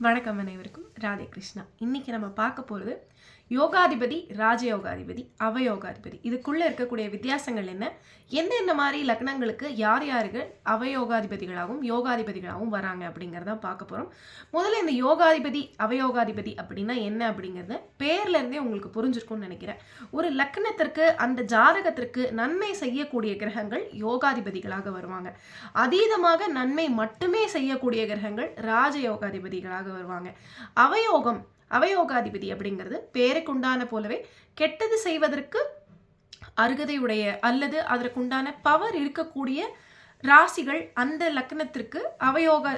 வணக்கம் அனைவருக்கும். ராதே கிருஷ்ணா. நம்ம பார்க்க போகிறது யோகாதிபதி ராஜயோகாதிபதி அவயோகாதிபதி. இதுக்குள்ளே இருக்கக்கூடிய வித்தியாசங்கள் என்ன? எந்தெந்த மாதிரி லக்னங்களுக்கு யார் யாருக்கு அவயோகாதிபதிகளாகவும் யோகாதிபதிகளாகவும் வராங்க அப்படிங்கிறத பார்க்க போகிறோம் முதல்ல இந்த யோகாதிபதி அவயோகாதிபதி அப்படின்னா என்ன அப்படிங்கிறது பேர்லேருந்தே உங்களுக்கு புரிஞ்சிருக்கும்னு நினைக்கிறேன். ஒரு லக்னத்திற்கு அந்த ஜாதகத்திற்கு நன்மை செய்யக்கூடிய கிரகங்கள் யோகாதிபதிகளாக வருவாங்க. அதீதமாக நன்மை மட்டுமே செய்யக்கூடிய கிரகங்கள் ராஜயோகாதிபதிகளாக வருவாங்க. அவயோகம் அவயோகாதிபதி அப்படிங்கிறது பேருக்குண்டான போலவே கெட்டது செய்வதற்கு அருகதையுடைய அல்லது அதற்குண்டான பவர் இருக்கக்கூடிய ராசிகள் அந்த லக்னத்திற்கு அவயோக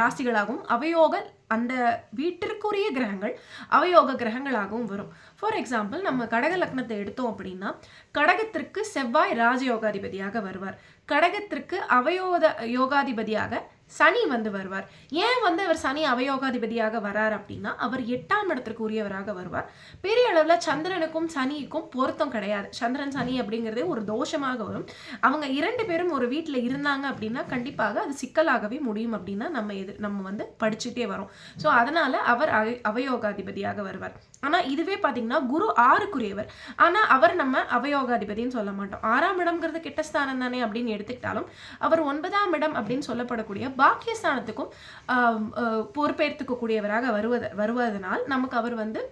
ராசிகளாகவும் அவயோக அந்த வீட்டிற்குரிய கிரகங்கள் அவயோக கிரகங்களாகவும் வரும். ஃபார் எக்ஸாம்பிள் நம்ம கடக லக்னத்தை எடுத்தோம் அப்படின்னா கடகத்திற்கு செவ்வாய் ராஜயோகாதிபதியாக வருவார். கடகத்திற்கு அவயோத யோகாதிபதியாக சனி வந்து வருவார். ஏன் வந்து அவர் சனி அவயோகாதிபதியாக வரார் அப்படின்னா அவர் எட்டாம் இடத்திற்கு உரியவராக வருவார். பெரிய அளவில் சந்திரனுக்கும் சனிக்கும் பொருத்தம் கிடையாது. சந்திரன் சனி அப்படிங்கிறதே ஒரு தோஷமாக வரும். அவங்க இரண்டு பேரும் ஒரு வீட்டில் இருந்தாங்க அப்படின்னா கண்டிப்பாக அது சிக்கலாகவே முடியும் அப்படின்னா நம்ம எது நம்ம வந்து படிச்சுட்டே வரோம். ஸோ அதனால அவர் அவயோகாதிபதியாக வருவார். ஆனால் இதுவே பார்த்தீங்கன்னா குரு ஆறுக்குரியவர். ஆனால் அவர் நம்ம அவயோகாதிபதினு சொல்ல மாட்டோம். ஆறாம் இடம்ங்கிறது கெட்ட ஸ்தானம் தானே அப்படின்னு எடுத்துக்கிட்டாலும் அவர் ஒன்பதாம் இடம் அப்படின்னு சொல்லப்படக்கூடிய பாக்கியஸ்தானத்துக்கும் பொறுப்பேற்றுக்கக்கூடியவராக வருவது வருவதனால் நமக்கு அவர் வந்து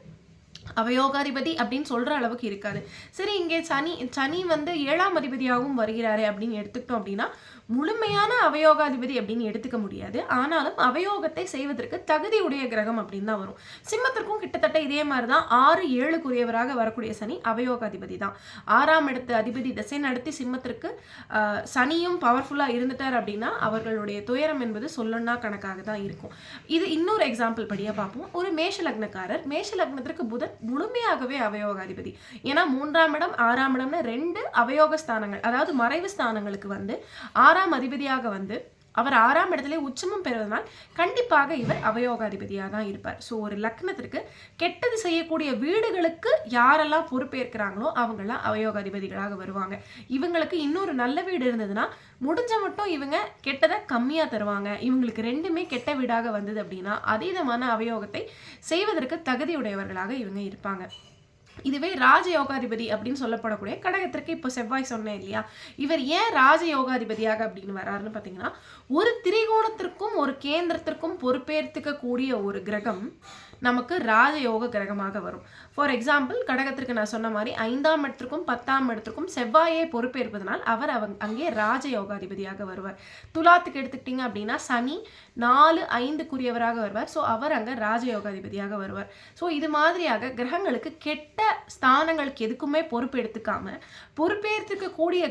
அவயோகாதிபதி அப்படின்னு சொல்கிற அளவுக்கு இருக்காது. சரி இங்கே சனி சனி வந்து ஏழாம் அதிபதியாகவும் வருகிறாரு அப்படின்னு எடுத்துக்கிட்டோம் அப்படின்னா முழுமையான அவயோகாதிபதி அப்படின்னு எடுத்துக்க முடியாது. ஆனாலும் அவயோகத்தை செய்வதற்கு தகுதியுடைய கிரகம் அப்படின்னு தான் வரும். சிம்மத்திற்கும் கிட்டத்தட்ட இதே மாதிரி தான் ஆறு ஏழுக்குரியவராக வரக்கூடிய சனி அவயோகாதிபதி தான். ஆறாம் இடத்து அதிபதி திசை நடத்தி சிம்மத்திற்கு சனியும் பவர்ஃபுல்லாக இருந்துட்டார் அப்படின்னா அவர்களுடைய துயரம் என்பது சொல்லணும்னா கணக்காக தான் இருக்கும். இது இன்னொரு எக்ஸாம்பிள் படியாக பார்ப்போம். ஒரு மேஷ லக்னக்காரர். மேஷ லக்னத்திற்கு புதன் முழுமையாகவே அவயோகாதிபதி. ஏன்னா மூன்றாம் இடம் ஆறாம் இடம்னு ரெண்டு அவயோக ஸ்தானங்கள் அதாவது மறைவு ஸ்தானங்களுக்கு வந்து ஆறாம் அதிபதியாக வந்து அவர் ஆறாம் இடத்துல உச்சமும் பெறுவதனால் கண்டிப்பாக இவர் அவயோகாதிபதியாக தான் இருப்பார். ஸோ ஒரு லக்னத்திற்கு கெட்டது செய்யக்கூடிய வீடுகளுக்கு யாரெல்லாம் பொறுப்பேற்கிறாங்களோ அவங்கெல்லாம் அவயோகாதிபதிகளாக வருவாங்க. இவங்களுக்கு இன்னொரு நல்ல வீடு இருந்ததுன்னா முடிஞ்ச மட்டும் இவங்க கெட்டதை கம்மியாக தருவாங்க. இவங்களுக்கு ரெண்டுமே கெட்ட வீடாக வந்தது அப்படின்னா அதீதமான அவயோகத்தை செய்வதற்கு தகுதியுடையவர்களாக இவங்க இருப்பாங்க. இதுவே ராஜயோகாதிபதி அப்படின்னு சொல்லப்படக்கூடிய கடகத்திற்கு இப்போ செவ்வாய் சொன்னேன் இல்லையா? இவர் ஏன் ராஜயோகாதிபதியாக அப்படின்னு வராருன்னு பார்த்தீங்கன்னா ஒரு திரிகோணத்திற்கும் ஒரு கேந்திரத்திற்கும் பொறுப்பேற்றுக்க கூடிய ஒரு கிரகம் நமக்கு ராஜயோக கிரகமாக வரும். ஃபார் எக்ஸாம்பிள் கடகத்திற்கு நான் சொன்ன மாதிரி ஐந்தாம் இடத்திற்கும் பத்தாம் இடத்திற்கும் செவ்வாயை பொறுப்பேற்பதனால் அவர் அவங்க அங்கே ராஜயோகாதிபதியாக வருவார். துலாத்துக்கு எடுத்துக்கிட்டிங்க அப்படின்னா சனி நாலு ஐந்துக்குரியவராக வருவார். ஸோ அவர் அங்கே ராஜயோகாதிபதியாக வருவார். ஸோ இது மாதிரியாக கிரகங்களுக்கு கெட்ட ஸ்தானங்களுக்கு எதுக்குமே பொறுப்பு எடுத்துக்காம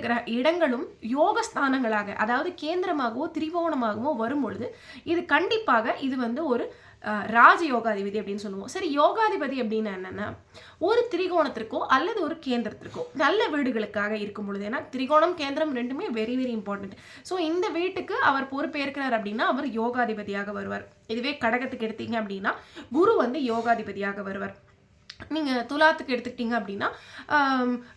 கிரக இடங்களும் யோக ஸ்தானங்களாக அதாவது கேந்திரமாகவோ திரிகோணமாகவோ வரும் பொழுது இது கண்டிப்பாக இது வந்து ஒரு ராஜ யோகாதிபதி அப்படின்னு சொல்லுவோம். சரி யோகாதிபதி அப்படின்னா என்னென்னா ஒரு திரிகோணத்திற்கோ அல்லது ஒரு கேந்திரத்திற்கோ நல்ல வீடுகளுக்காக இருக்கும் பொழுது. ஏன்னா திரிகோணம் கேந்திரம் ரெண்டுமே வெரி வெரி இம்பார்ட்டன்ட் ஸோ இந்த வீட்டுக்கு அவர் பொறுப்பேற்கிறார் அப்படின்னா அவர் யோகாதிபதியாக வருவார். இதுவே கடகத்துக்கு எடுத்தீங்க அப்படின்னா குரு வந்து யோகாதிபதியாக வருவார். நீங்கள் துலாத்துக்கு எடுத்துக்கிட்டீங்க அப்படின்னா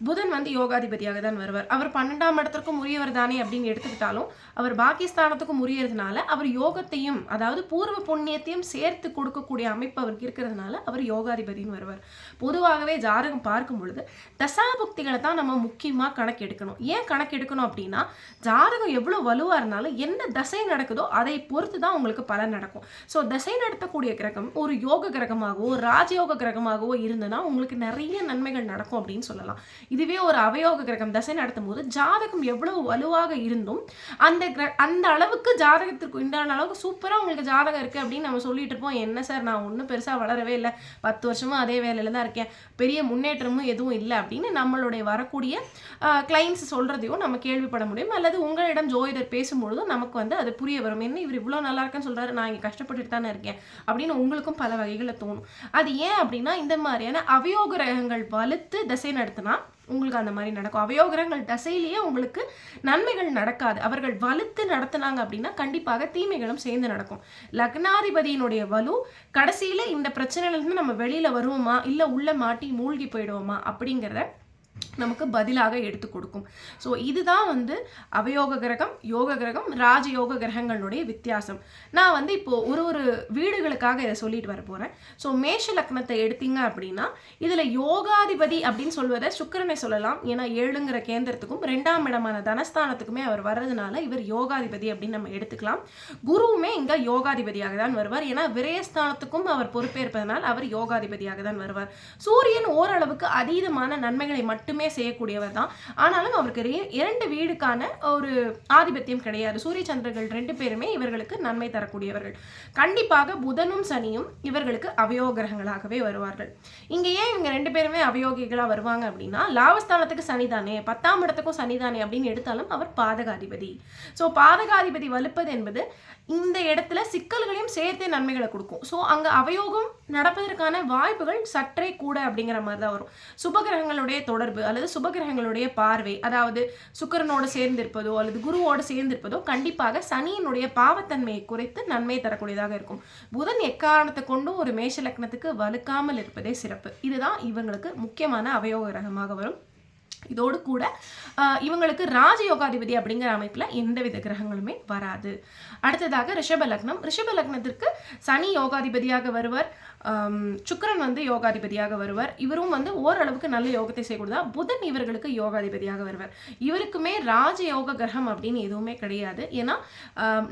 புதன் வந்து யோகாதிபதியாக தான் வருவார். அவர் பன்னெண்டாம் இடத்திற்கும் உரியவர் தானே அப்படின்னு எடுத்துக்கிட்டாலும் அவர் பாகிஸ்தானத்துக்கும் உரியறதுனால அவர் யோகத்தையும் அதாவது பூர்வ புண்ணியத்தையும் சேர்த்து கொடுக்கக்கூடிய அமைப்பு அவருக்கு இருக்கிறதுனால அவர் யோகாதிபதினு வருவார். பொதுவாகவே ஜாதகம் பார்க்கும் பொழுது தசாபுக்திகளை தான் நம்ம முக்கியமாக கணக்கெடுக்கணும். ஏன் கணக்கெடுக்கணும் அப்படின்னா ஜாதகம் எவ்வளோ வலுவாக இருந்தாலும் என்ன தசை நடக்குதோ அதை பொறுத்து தான் உங்களுக்கு பலன் நடக்கும். ஸோ தசை நடத்தக்கூடிய கிரகம் ஒரு யோக கிரகமாகவோ ராஜயோக கிரகமாகவோ இரு இருந்ததுன்னா உங்களுக்கு நிறைய நன்மைகள் நடக்கும் அப்படின்னு சொல்லலாம். இதுவே ஒரு அவயோக கிரகம் தசை நடத்தும் போது ஜாதகம் எவ்வளவு வலுவாக இருந்தும் அந்த கிர அந்த அளவுக்கு ஜாதகத்திற்கு உண்டான அளவுக்கு சூப்பராக உங்களுக்கு ஜாதகம் இருக்குது அப்படின்னு நம்ம சொல்லிட்டு இருப்போம். என்ன சார் நான் ஒன்றும் பெருசாக வளரவே இல்லை. பத்து வருஷமும் அதே வேலையில் தான் இருக்கேன். பெரிய முன்னேற்றமும் எதுவும் இல்லை அப்படின்னு நம்மளுடைய வரக்கூடிய கிளைண்ட்ஸ் சொல்கிறதையும் நம்ம கேள்விப்பட முடியும். அல்லது உங்களிடம் ஜோதிடர் பேசும்பொழுதும் நமக்கு வந்து அது புரிய வரும். என்ன இவர் இவ்வளோ நல்லா இருக்குன்னு சொல்கிறாரு நான் இங்கே கஷ்டப்பட்டுட்டு தானே இருக்கேன் அப்படின்னு உங்களுக்கும் பல வகைகளில் தோணும். அது ஏன் அப்படின்னா இந்த மாதிரி மாதிரியான அவயோகிரகங்கள் வலுத்து திசை நடத்தினா உங்களுக்கு அந்த மாதிரி நடக்கும். அவயோகிரகங்கள் தசையிலேயே உங்களுக்கு நன்மைகள் நடக்காது. அவர்கள் வலுத்து நடத்துனாங்க அப்படின்னா கண்டிப்பாக தீமைகளும் சேர்ந்து நடக்கும். லக்னாதிபதியினுடைய வலு கடைசியில இந்த பிரச்சனையிலேருந்து நம்ம வெளியில வருவோமா? இல்லை உள்ள மாட்டி மூழ்கி போயிடுவோமா? அப்படிங்கிறத நமக்கு பதிலாக எடுத்து கொடுக்கும். ஸோ இதுதான் வந்து அவயோக கிரகம் யோக கிரகம் ராஜயோக கிரகங்களுடைய வித்தியாசம். நான் வந்து இப்போ ஒரு ஒரு வீடுகளுக்காக இதை சொல்லிட்டு வர போகிறேன் ஸோ மேஷ லக்னத்தை எடுத்தீங்க அப்படின்னா இதில் யோகாதிபதி அப்படின்னு சொல்வதை சுக்கரனை சொல்லலாம். ஏன்னா ஏழுங்கிற கேந்திரத்துக்கும் ரெண்டாம் இடமான தனஸ்தானத்துக்குமே அவர் வர்றதுனால இவர் யோகாதிபதி அப்படின்னு நம்ம எடுத்துக்கலாம். குருவுமே இங்கே யோகாதிபதியாக தான் வருவார். ஏன்னா விரயஸ்தானத்துக்கும் அவர் பொறுப்பேற்பதனால் அவர் யோகாதிபதியாக தான் வருவார். சூரியன் ஓரளவுக்கு அதீதமான நன்மைகளை மட்டும் செய்யக்கூடியவர் தான். ஆனாலும் அவருக்கு இரண்டு வீடுக்கான ஒரு ஆதிபத்தியம் கிடையாது. சூரிய சந்திரர்கள் ரெண்டு பேருமே இவர்களுக்கு நன்மை தரக்கூடியவர்கள். கண்டிப்பாக புதனும் சனியும் இவர்களுக்கு அவயோகிரகங்களாகவே வருவார்கள். இங்கே ஏன் இவங்க ரெண்டு பேருமே அவயோகிகளாக வருவாங்க அப்படின்னா லாபஸ்தானத்துக்கு சனிதானே பத்தாம் இடத்துக்கும் சனிதானே அப்படின்னு எடுத்தாலும் அவர் பாதகாதிபதி. ஸோ பாதகாதிபதி வலுப்பது என்பது இந்த இடத்துல சிக்கல்களையும் சேர்த்தே நன்மைகளை கொடுக்கும். ஸோ அங்கே அவயோகம் நடப்பதற்கான வாய்ப்புகள் சற்றே கூட அப்படிங்கிற மாதிரி தான் வரும். சுபகிரகங்களுடைய தொடர்பு அல்லது சுபகிரகங்களுடைய பார்வை அதாவது சுக்கிரனோடு சேர்ந்திருப்பதோ அல்லது குருவோடு சேர்ந்திருப்பதோ கண்டிப்பாக சனியினுடைய பாவத்தன்மையை குறைத்து நன்மை தரக்கூடியதாக இருக்கும். புதன் எக்காரணத்தை கொண்டும் ஒரு மேஷ லக்னத்துக்கு வலுக்காமல் இருப்பதே சிறப்பு. இதுதான் இவங்களுக்கு முக்கியமான அவயோக கிரகமாக வரும். இதோடு கூட இவங்களுக்கு ராஜயோகாதிபதி அப்படிங்கிற அமைப்பில் எந்தவித கிரகங்களுமே வராது. அடுத்ததாக ரிஷப லக்னம். ரிஷப லக்னத்திற்கு சனி யோகாதிபதியாக வருவர். சுக்கரன் வந்து யோகாதிபதியாக வருவர். இவரும் வந்து ஓரளவுக்கு நல்ல யோகத்தை செய்யக்கூடாது புதன் இவர்களுக்கு யோகாதிபதியாக வருவர். இவருக்குமே ராஜயோக கிரகம் அப்படின்னு எதுவுமே கிடையாது. ஏன்னா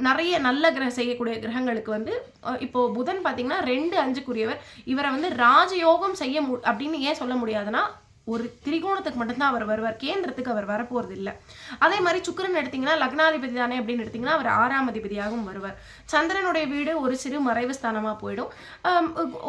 நிறைய நல்ல கிரக செய்யக்கூடிய கிரகங்களுக்கு வந்து இப்போது இப்போ புதன் பார்த்தீங்கன்னா ரெண்டு அஞ்சுக்குரியவர். இவரை வந்து ராஜயோகம் செய்ய மு அப்படின்னு ஏன் சொல்ல முடியாதுன்னா ஒரு திரிகோணத்துக்கு மட்டும்தான் அவர் வருவார். கேந்திரத்துக்கு அவர் வரப்போறது இல்லை அதே மாதிரி சுக்கிரன் எடுத்தீங்கன்னா லக்னாதிபதி தானே அப்படின்னு எடுத்தீங்கன்னா அவர் ஆறாம் அதிபதியாகவும் வருவார். சந்திரனுடைய வீடு ஒரு சிறு மறைவு ஸ்தானமாக போயிடும்.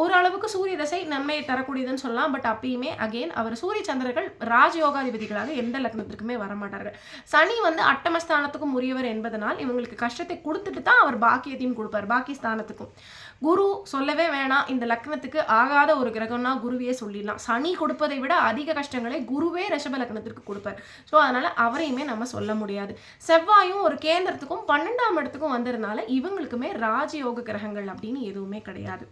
ஒரு ஓரளவுக்கு சூரிய தசை நன்மையை தரக்கூடியதுன்னு சொல்லலாம். பட் அப்பயுமே அகைன் அவர் சூரிய சந்திரர்கள் ராஜயோகாதிபதிகளாக எந்த லக்னத்திற்குமே வரமாட்டார்கள். சனி வந்து அட்டமஸ்தானத்துக்கும் உரியவர் என்பதனால் இவங்களுக்கு கஷ்டத்தை கொடுத்துட்டு தான் அவர் பாக்கியத்தையும் கொடுப்பார். பாக்கி ஸ்தானத்துக்கும். குரு சொல்லவே வேணாம். இந்த லக்னத்துக்கு ஆகாத ஒரு கிரகம்னா குருவையே சொல்லிடலாம். சனி கொடுப்பதை விட அதிக கஷ்டங்களை குருவே ரிஷப லக்னத்திற்கு கொடுப்பார். ஸோ அதனால அவரையுமே நம்ம சொல்ல முடியாது. செவ்வாயும் ஒரு கேந்திரத்துக்கும் பன்னெண்டாம் இடத்துக்கும் வந்ததுனால இவங்களுக்குமே ராஜயோக கிரகங்கள் அப்படின்னு எதுவுமே கிடையாது.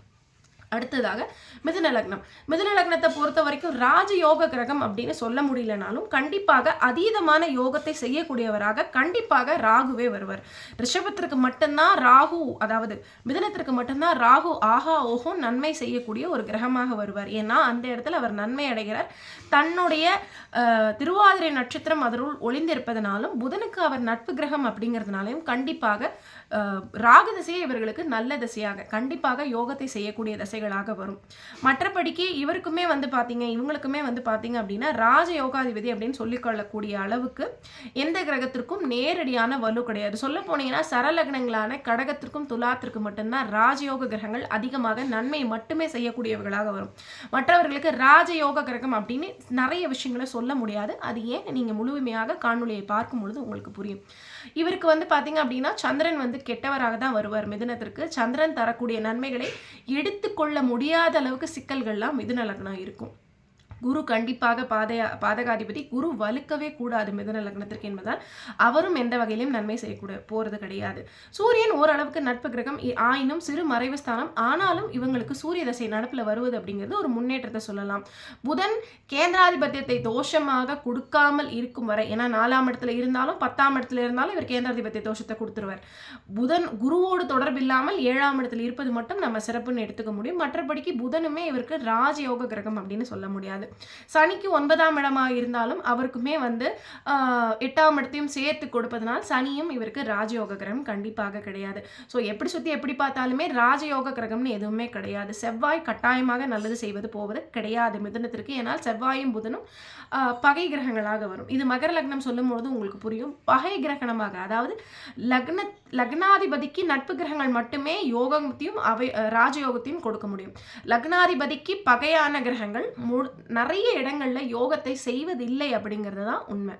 அடுத்ததாக மிதுன லக்னம். மிதுன லக்னத்தை பொறுத்த வரைக்கும் ராஜயோக கிரகம் அப்படின்னு சொல்ல முடியலனாலும் கண்டிப்பாக அதீதமான யோகத்தை செய்யக்கூடியவராக கண்டிப்பாக ராகுவே வருவார். ரிஷபத்திற்கு மட்டும்தான் ராகு அதாவது மிதுனத்திற்கு மட்டும்தான் ராகு ஆஹா ஓஹோ நன்மை செய்யக்கூடிய ஒரு கிரகமாக வருவார். ஏன்னா அந்த இடத்துல அவர் நன்மை அடைகிறார். தன்னுடைய திருவாதிரை நட்சத்திரம் அதனுள் ஒளிந்திருப்பதனாலும் புதனுக்கு அவர் நட்பு கிரகம் அப்படிங்கிறதுனாலையும் கண்டிப்பாக ராகு திசையை இவர்களுக்கு நல்ல திசையாக கண்டிப்பாக யோகத்தை செய்யக்கூடிய திசைகளாக வரும். மற்றபடிக்கு இவருக்குமே வந்து பார்த்தீங்க இவங்களுக்குமே வந்து பார்த்தீங்க அப்படின்னா ராஜ யோகாதிபதி அப்படின்னு சொல்லிக்கொள்ளக்கூடிய அளவுக்கு எந்த கிரகத்திற்கும் நேரடியான வலு கிடையாது. சொல்ல போனீங்கன்னா சரலக்னங்களான கடகத்திற்கும் துலாத்திற்கும் மட்டும்தான் ராஜயோக கிரகங்கள் அதிகமாக நன்மை மட்டுமே செய்யக்கூடியவர்களாக வரும். மற்றவர்களுக்கு ராஜயோக கிரகம் அப்படின்னு நிறைய விஷயங்களை சொல்ல முடியாது. அது ஏன் நீங்கள் முழுமையாக காணொலியை பார்க்கும் பொழுது உங்களுக்கு புரியும். இவருக்கு வந்து பார்த்தீங்க அப்படின்னா சந்திரன் வந்து கெட்டவராக தான் வருவார் மிதுனத்திற்கு. சந்திரன் தரக்கூடிய நன்மைகளை எடுத்துக்கொள்ள முடியாத அளவுக்கு சிக்கல்கள்லாம் மிதுன லக்னம் இருக்கும். குரு கண்டிப்பாக பாதையா பாதகாதிபதி. குரு வலுக்கவே கூடாது மிதன லக்னத்திற்கு என்பதால் அவரும் எந்த வகையிலும் நன்மை செய்யக்கூட போறது கிடையாது. சூரியன் ஓரளவுக்கு நட்பு கிரகம். இ- ஆயினும் சிறு மறைவு ஸ்தானம். ஆனாலும் இவங்களுக்கு சூரிய தசை நடப்புல வருவது அப்படிங்கிறது ஒரு முன்னேற்றத்தை சொல்லலாம். புதன் கேந்திராதிபத்தியத்தை தோஷமாக கொடுக்காமல் இருக்கும் வரை ஏன்னா நாலாம் இடத்துல இருந்தாலும் பத்தாம் இடத்துல இருந்தாலும் இவர் கேந்திராதிபத்திய தோஷத்தை கொடுத்துருவார். புதன் குருவோடு தொடர்பு இல்லாமல் ஏழாம் இடத்துல இருப்பது மட்டும் நம்ம சிறப்புன்னு எடுத்துக்க முடியும். மற்றபடிக்கு புதனுமே இவருக்கு ராஜயோக கிரகம் அப்படின்னு சொல்ல முடியாது. சனிக்கு ஒன்பதாம் இடமாக இருந்தாலும் அவருக்குமே வந்து எட்டாம் இடத்தையும் சேர்த்து கொடுப்பதனால் சனியும் இவருக்கு ராஜயோக கிரகம் கண்டிப்பாக கிடையாது. ஸோ எப்படி சுற்றி எப்படி பார்த்தாலுமே ராஜயோக கிரகம்னு எதுவுமே கிடையாது. செவ்வாய் கட்டாயமாக நல்லது செய்வது போவது கிடையாது மிதனத்திற்கு. ஏன்னால் செவ்வாயும் புதனும் பகை கிரகங்களாக வரும். இது மகர லக்னம் சொல்லும்போது உங்களுக்கு புரியும். பகை கிரகணமாக அதாவது லக்ன லக்னாதிபதிக்கு நட்பு கிரகங்கள் மட்டுமே யோகத்தையும் அவை ராஜயோகத்தையும் கொடுக்க முடியும். லக்னாதிபதிக்கு பகையான கிரகங்கள் மு நிறைய இடங்கள்ல யோகத்தை செய்வதில்லை அப்படிங்கிறது தான் உண்மை.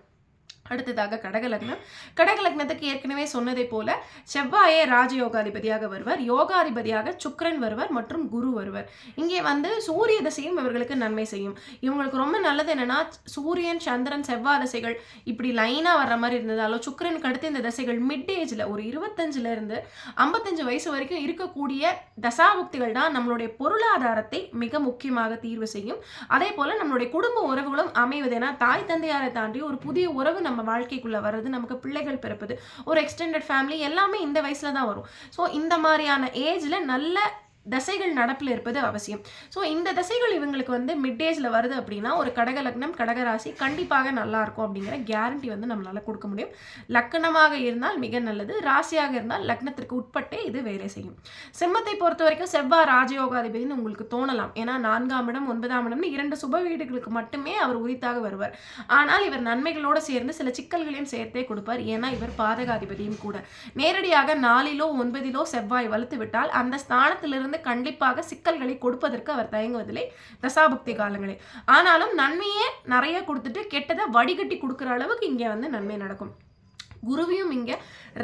அடுத்ததாக கடகலக்னம் கடகலக்னத்துக்கு ஏற்கனவே சொன்னதை போல செவ்வாயே ராஜயோகாதிபதியாக வருவர் யோகாதிபதியாக சுக்கரன் வருவர் மற்றும் குரு வருவர். இங்கே வந்து சூரிய தசையும் இவர்களுக்கு நன்மை செய்யும். இவங்களுக்கு ரொம்ப நல்லது என்னன்னா சூரியன் சந்திரன் செவ்வாய் தசைகள் இப்படி லைனாக வர்ற மாதிரி இருந்ததாலோ சுக்கரனுக்கு அடுத்து இந்த தசைகள் மிட் ஏஜில் ஒரு இருபத்தஞ்சுல இருந்து ஐம்பத்தஞ்சு வயசு வரைக்கும் இருக்கக்கூடிய தசாபுக்திகள் தான் நம்மளுடைய பொருளாதாரத்தை மிக முக்கியமாக தீர்வு செய்யும். அதே போல நம்மளுடைய குடும்ப உறவுகளும் அமைவது. ஏன்னா தாய் தந்தையாரை தாண்டி ஒரு புதிய உறவு நம்ம வாழ்க்கைக்குள்ள வர்றது நமக்கு பிள்ளைகள் பிறப்பது ஒரு எக்ஸ்டெண்டட் ஃபேமிலி எல்லாமே இந்த வயசில் தான் வரும். ஸோ இந்த மாதிரியான ஏஜ்ல நல்ல தசைகள் நடப்பில் இருப்பது அவசியம். ஸோ இந்த தசைகள் இவங்களுக்கு வந்து மிட் ஏஜில் வருது அப்படின்னா ஒரு கடக லக்னம் கடகராசி கண்டிப்பாக நல்லா இருக்கும் அப்படிங்கிற கேரண்டி வந்து நம்மளால் கொடுக்க முடியும். லக்கணமாக இருந்தால் மிக நல்லது. ராசியாக இருந்தால் லக்னத்திற்கு உட்பட்டே இது வேலை செய்யும். சிம்மத்தை பொறுத்த வரைக்கும் செவ்வாய் ராஜயோகாதிபதினு உங்களுக்கு தோணலாம். ஏன்னா நான்காம் இடம் ஒன்பதாம் இடம்னு இரண்டு சுப வீடுகளுக்கு மட்டுமே அவர் உரித்தாக வருவார். ஆனால் இவர் நன்மைகளோடு சேர்ந்து சில சிக்கல்களையும் சேர்த்தே கொடுப்பார். ஏன்னா இவர் பாதகாதிபதியும் கூட. நேரடியாக நாலிலோ ஒன்பதிலோ செவ்வாய் வலுத்து விட்டால் அந்த ஸ்தானத்திலிருந்து கண்டிப்பாக சிக்கல்களை கொடுப்பதற்கு அவர் தயங்குவதில்லை. தசாபக்தி காலங்களில். ஆனாலும் நன்மையே நிறைய கொடுத்துட்டு கெட்டதை வடிகட்டி கொடுக்குற அளவுக்கு இங்கே வந்து நன்மை நடக்கும். குருவையும் இங்கே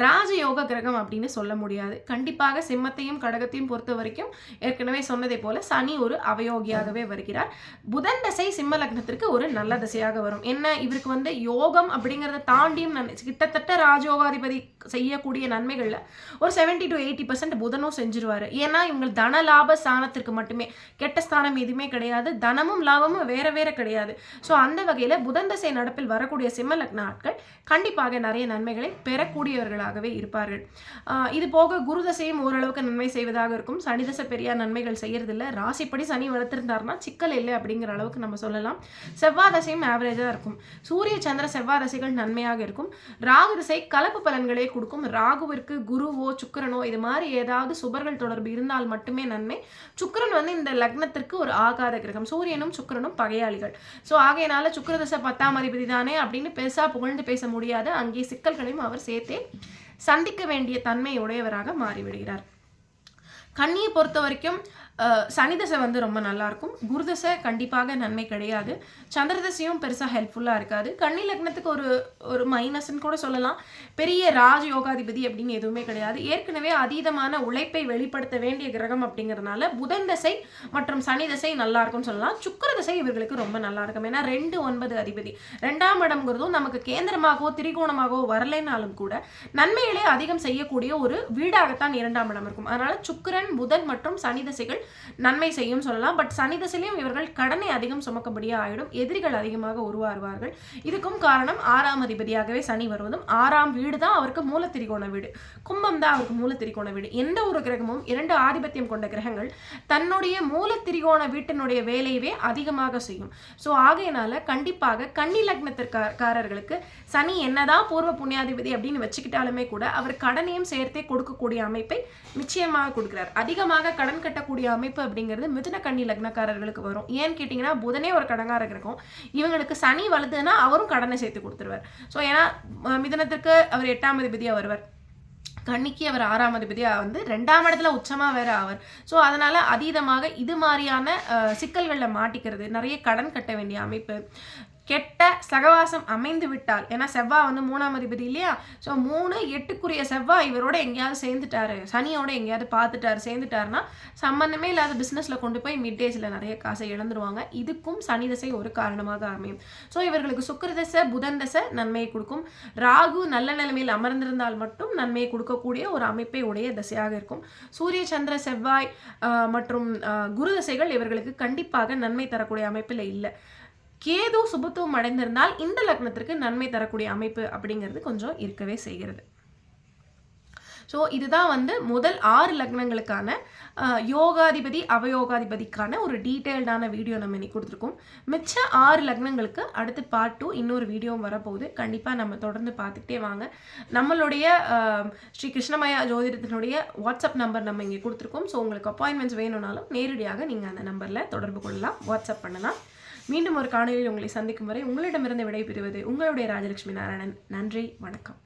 ராஜயோக கிரகம் அப்படின்னு சொல்ல முடியாது. கண்டிப்பாக சிம்மத்தையும் கடகத்தையும் பொறுத்த வரைக்கும் ஏற்கனவே சொன்னதை போல சனி ஒரு அவயோகியாகவே வருகிறார். புதன் தசை சிம்ம லக்னத்திற்கு ஒரு நல்ல திசையாக வரும். என்ன? இவருக்கு வந்து யோகம் அப்படிங்கிறத தாண்டியும் கிட்டத்தட்ட ராஜயோகாதிபதி செய்யக்கூடிய நன்மைகளில் ஒரு செவன்டி டு எயிட்டி பர்சன்ட் புதனும் செஞ்சிருவாரு. ஏன்னா இவங்க தன லாப ஸ்தானத்திற்கு மட்டுமே. கெட்ட ஸ்தானம் எதுவுமே கிடையாது. தனமும் லாபமும் வேற வேற கிடையாது. ஸோ அந்த வகையில் புதன் தசை நடப்பில் வரக்கூடிய சிம்ம லக்ன ஆட்கள் கண்டிப்பாக நிறைய நன்மை நன்மைகளை பெறக்கூடியவர்களாகவே இருப்பார்கள். இது போக குரு தசையும் ஓரளவுக்கு நன்மை செய்வதாக இருக்கும். சனி தசை பெரிய நன்மைகள் செய்யறதில்ல. ராசிப்படி சனி வளர்த்திருந்தாருன்னா சிக்கல் இல்லை அப்படிங்கிற அளவுக்கு நம்ம சொல்லலாம். செவ்வாய் தசையும் ஆவரேஜாக இருக்கும். சூரிய சந்திர செவ்வாய் தசைகள் நன்மையாக இருக்கும். ராகு திசை கலப்பு பலன்களே கொடுக்கும். ராகுவிற்கு குருவோ சுக்கரனோ இது மாதிரி ஏதாவது சுபர்கள் தொடர்பு இருந்தால் மட்டுமே நன்மை. சுக்கரன் வந்து இந்த லக்னத்திற்கு ஒரு ஆகாத கிரகம். சூரியனும் சுக்கரனும் பகையாளிகள். ஸோ ஆகையினால சுக்கர தசை பத்தாம் அதிபதி தானே அப்படின்னு பெருசாக புகழ்ந்து பேச முடியாது. அங்கே சிக்கல் நண்பர்களையும் அவர் சேர்த்தே சந்திக்க வேண்டிய தன்மை உடையவராக மாறிவிடுகிறார். கண்ணியை பொறுத்த வரைக்கும் சனிதசை சனி தசை வந்து ரொம்ப நல்லாயிருக்கும் குருதசை கண்டிப்பாக நன்மை கிடையாது. சந்திரதசையும் பெருசாக ஹெல்ப்ஃபுல்லாக இருக்காது. கன்னி லக்னத்துக்கு ஒரு ஒரு மைனஸ்ன்னு கூட சொல்லலாம். பெரிய ராஜ யோகாதிபதி அப்படின்னு எதுவுமே கிடையாது. ஏற்கனவே அதீதமான உழைப்பை வெளிப்படுத்த வேண்டிய கிரகம் அப்படிங்கிறதுனால புதன் தசை மற்றும் சனி தசை நல்லா இருக்கும்னு சொல்லலாம். சுக்கிர தசை இவர்களுக்கு ரொம்ப நல்லா இருக்கும் ஏன்னா ரெண்டு ஒன்பது அதிபதி. ரெண்டாம் இடம்ங்கிறதும் நமக்கு கேந்திரமாகவோ திரிகோணமாகவோ வரலைனாலும் கூட நன்மைகளே அதிகம் செய்யக்கூடிய ஒரு வீடாகத்தான் இரண்டாம் இடம் இருக்கும். அதனால சுக்கரன் புதன் மற்றும் சனி தசைகள் நன்மை செய்யும் சொல்லலாம். பட் சனி திசையிலும் இவர்கள் கடனை அதிகம் சுமக்கபடியாக ஆயிடும். எதிரிகள் அதிகமாக உருவாருவார்கள். இதுக்கும் காரணம் ஆறாம் அதிபதியாகவே சனி வருவதும் ஆறாம் வீடு தான் அவருக்கு மூலத்திரிகோண வீடு. கும்பம் தான் அவருக்கு மூலத்திரிகோண வீடு. எந்த ஒரு கிரகமும் இரண்டு ஆதிபத்தியம் கொண்ட கிரகங்கள் தன்னுடைய மூலத்திரிகோண வீட்டினுடைய வேலையவே அதிகமாக செய்யும். ஸோ ஆகையினால கண்டிப்பாக கன்னி லக்னத்திற்காரர்களுக்கு சனி என்னதான் பூர்வ புண்ணியாதிபதி அப்படின்னு வச்சுக்கிட்டாலுமே கூட அவர் கடனையும் சேர்த்தே கொடுக்கக்கூடிய அமைப்பை நிச்சயமாக கொடுக்கிறார். அதிகமாக கடன் கட்டக்கூடிய அமைப்பு அப்படிங்கிறது மிதுன கண்ணி லக்னக்காரர்களுக்கு வரும். ஏன்னு கேட்டிங்கன்னா புதனே ஒரு கடங்காரர் இருக்கும். இவங்களுக்கு சனி வலுதுன்னா அவரும் கடனை சேர்த்து கொடுத்துருவார். ஸோ ஏன்னா மிதனத்திற்கு அவர் எட்டாம் அதிபதியாக வருவார். கன்னிக்கு அவர் ஆறாம் அதிபதியாக வந்து ரெண்டாம் இடத்துல உச்சமாக வேற ஆவார். ஸோ அதனால் அதீதமாக இது மாதிரியான சிக்கல்களில் மாட்டிக்கிறது நிறைய கடன் கட்ட வேண்டிய அமைப்பு. கெட்ட சகவாசம் அமைந்து விட்டால். ஏன்னா செவ்வாய் வந்து மூணாம் அதிபதி இல்லையா? ஸோ மூணு எட்டுக்குரிய செவ்வாய் இவரோட எங்கேயாவது சேர்ந்துட்டாரு. சனியோட எங்கேயாவது பார்த்துட்டாரு சேர்ந்துட்டாருன்னா சம்மந்தமே இல்லாத பிஸ்னஸில் கொண்டு போய் மிட் டேஸில் நிறைய காசை இழந்துருவாங்க. இதுக்கும் சனி தசை ஒரு காரணமாக அமையும். ஸோ இவர்களுக்கு சுக்கர தசை புதன் தசை நன்மையை கொடுக்கும். ராகு நல்ல நிலைமையில் அமர்ந்திருந்தால் மட்டும் நன்மையை கொடுக்கக்கூடிய ஒரு அமைப்பை உடைய தசையாக இருக்கும். சூரிய சந்திர செவ்வாய் மற்றும் குரு தசைகள் இவர்களுக்கு கண்டிப்பாக நன்மை தரக்கூடிய அமைப்பில் இல்லை. கேது சுபத்துவம் அடைந்திருந்தால் இந்த லக்னத்திற்கு நன்மை தரக்கூடிய அமைப்பு அப்படிங்கிறது கொஞ்சம் இருக்கவே செய்கிறது. ஸோ இதுதான் வந்து முதல் ஆறு லக்னங்களுக்கான யோகாதிபதி அவயோகாதிபதிக்கான ஒரு டீட்டெயில்டான வீடியோ நம்ம இன்னைக்கு கொடுத்துருக்கோம். மிச்ச ஆறு லக்னங்களுக்கு அடுத்து பார்ட் டூ இன்னொரு வீடியோவும் வரப்போகுது. கண்டிப்பாக நம்ம தொடர்ந்து பார்த்துக்கிட்டே வாங்க. நம்மளுடைய ஸ்ரீ கிருஷ்ணமயா ஜோதிடத்தினுடைய வாட்ஸ்அப் நம்பர் நம்ம இங்கே கொடுத்துருக்கோம். ஸோ உங்களுக்கு அப்பாயின்மெண்ட்ஸ் வேணும்னாலும் நேரடியாக நீங்கள் அந்த நம்பரில் தொடர்பு கொள்ளலாம். வாட்ஸ்அப் பண்ணலாம் மீண்டும் ஒரு காணொலியில் உங்களை சந்திக்கும் வரை உங்களிடமிருந்து விடைபெறுவது உங்களுடைய ராஜலட்சுமி நாராயணன். நன்றி வணக்கம்.